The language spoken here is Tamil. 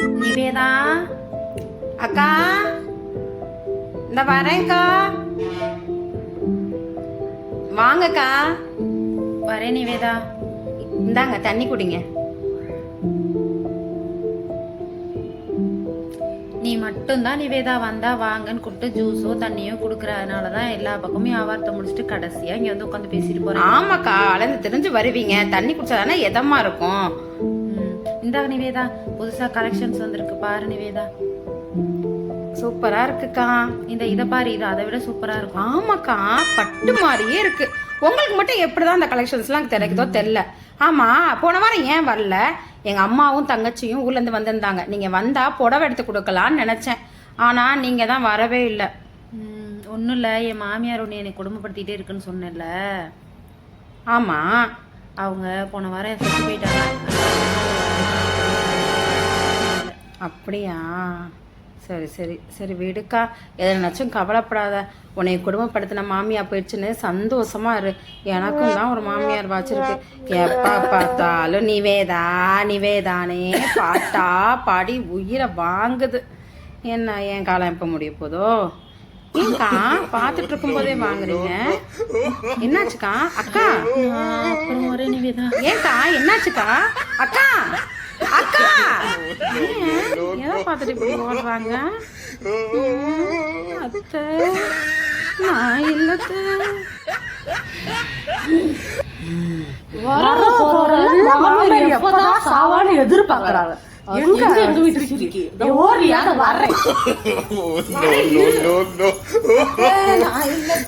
நிவேதா அக்கா? இந்த வரேன்க்கா. வாங்கக்கா. வரேன் நிவேதா. இந்தாங்க தண்ணி குடிங்க. நீ மட்டும்தான் நிவேதா வந்தா வாங்கன்னு கூப்பிட்டு ஜூஸோ தண்ணியோ குடுக்கறதுனால தான் எல்லா பக்கமும் வியாபாரத்தை முடிச்சுட்டு கடைசியா இங்க வந்து உட்காந்து பேசிட்டு போறேன். ஆமாக்கா அளந்து தெரிஞ்சு வருவீங்க. தண்ணி குடிச்சாதானே எதமா இருக்கும். இந்தாங்க நிவேதா புதுசா கலெக்ஷன்ஸ் வந்திருக்கு பாரு நிவேதா. சூப்பரா இருக்குக்கா. இந்த இத பாரு இது அதை விட சூப்பரா இருக்கும். ஆமாக்கா பட்டு மாதிரியே இருக்கு. உங்களுக்கு மட்டும் எப்படிதான் அந்த கலெக்ஷன்ஸ்லாம் கிடைக்குதோ தெரியல. ஆமா போன வாரம் ஏன் வரல? எங்க அம்மாவும் தங்கச்சியும் ஊர்ல இருந்து வந்திருந்தாங்க. நீங்க வந்தா புடவை எடுத்து கொடுக்கலான்னு நினைச்சேன். ஆனா நீங்க தான் வரவே இல்லை. ம், ஒண்ணும் இல்ல. என் மாமியார் ஒண்ணு என்னை கொடுமைப்படுத்திட்டே இருக்குன்னு சொன்னேன்ல. ஆமா. அவங்க போன வாரம் செத்து போயிட்டாங்க. அப்படியா? சரி சரி சரி விடுக்கா. எதனாச்சும் கவலைப்படாத. உன்னை குடும்பப்படுத்தின மாமியா போயிடுச்சுன்னு சந்தோஷமா இரு. எனக்கும் தான் ஒரு மாமியார் வாச்சிருக்கு எப்ப பார்த்தாலும் நிவேதா நிவேதானே பாட்டா பாடி உயிரை வாங்குது. என்ன என் காலம் எப்ப முடிய போதோ? ஏன்க்கா பார்த்துட்டு இருக்கும் போதே வாங்குறீங்க? என்னாச்சுக்கா? அக்கா. அப்புறம் வரேன் நிவேதா. ஏன்க்கா என்னாச்சுக்கா? அக்கா ஏன் எதை பார்த்துட்டு இப்படி ஓடுறாங்க. அத்தை நான் இல்லத்த. சாவான்னு எதிர்பார்க்கறாங்க. எங்க வர்றேன்.